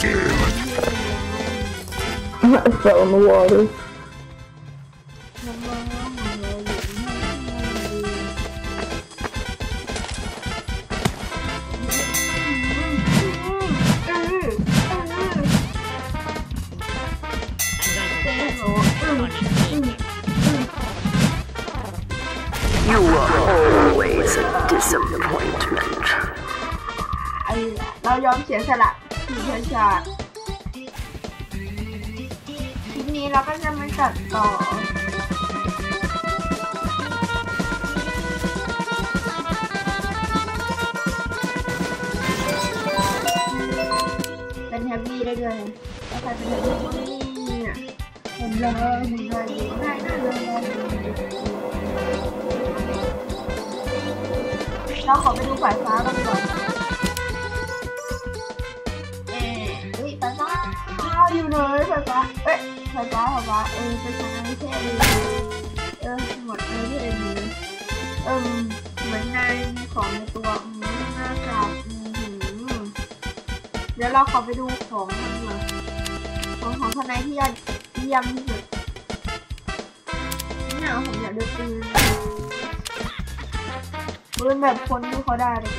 I fell in the water. You are always a disappointment. ไอ้เรายอม เสียสละคือเพื่อชาติทีนี้เราก็จะมาตัดต่อเป็นแฮปปี้ได้ด้วยแล้วใครเป็นแฮปปี้เนี่ยเห็นเลยเห็นเลยอยู่ง่ายน่าเลยเราขอไปดูสายฟ้ากันก่อน อยู่ายฟ้าเอ้ยสายฟ้าสายฟ้าเออเป็นทางไม่เท่ดีเออหมดเลยที่เอ็นดีเออเหมือนในของในตัวอืมหน้ากากอืมเดี๋ยวเราขอไปดูของมันหน่อยของของทนายที่ยอดเยี่ยมที่สุดเนี่ยผมอยากดูปืนปืนแบบคนที่เขาได้เลย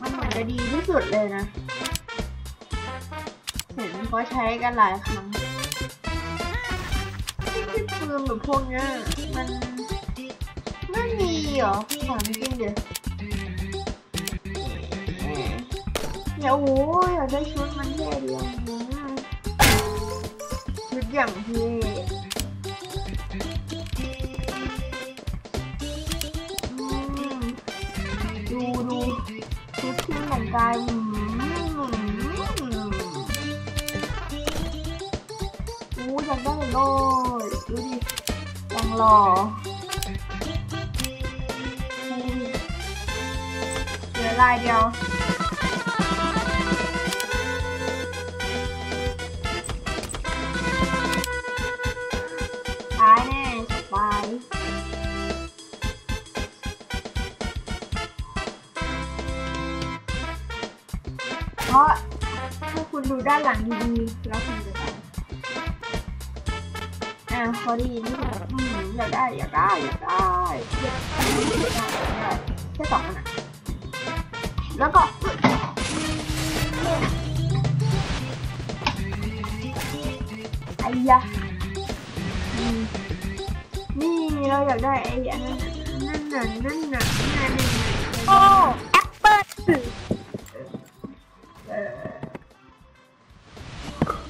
มันเหมือนจะดีที่สุดเลยนะ เห็นเขาใช้กันหลายครั้งที่ปืนแบบพวกเนี้ยมันไม่มีเหรอถามจริงเดี๋ยวเนี่ยโอ้ยอยากได้ชุดมันเท่ดีอะชุดอย่างเท่ดูดูชุดที่แต่งกายอืม อยากได้เลยดูดิยังหล่อเหลือลายเดียวตายแน่สบายเพราะถ้าคุณดูด้านหลังดีๆแล้วคุณจะ อ่าพอดีนี่อืมอยากได้อยากได้อยากได้อยากได้อยากได้อยากได้แค่สองอันะแล้วก็ไอ้ยะนี่เราอยากได้ไอ้อันนั้นนั่นน่ะนั่นน่ะนั่นน่ะโอ้แอปเปิ้ล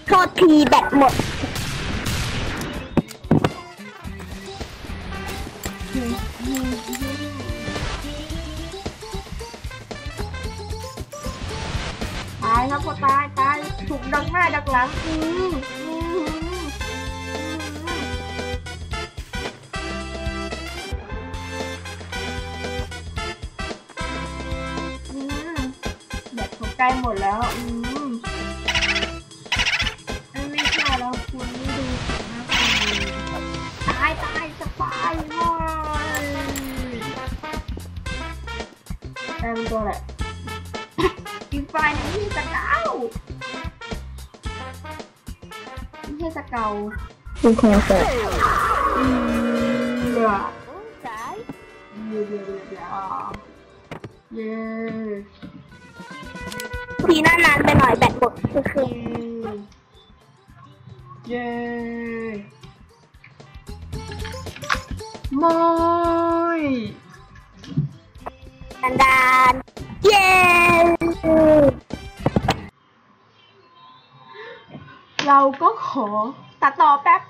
โทษทีแบตหมด ตายแล้วพอตายตายถูกดักหน้าดักหลังอืมอืมอืมใกล้หมดแล้วอืม ตายเป็นตัวแหละอีกฝ่ายหนึงที่สเกาไม่ใช่สเกาเป็นคอนเสิร์ตอืมเดี๋ยวเดี๋ยวเดี๋ยวเดี๋ยวเดี๋ยวเย้ทีนานๆไปหน่อยแบตหมดคือคือเย้มอยันดานเย้เราก็ขอตัดต่อแป๊บ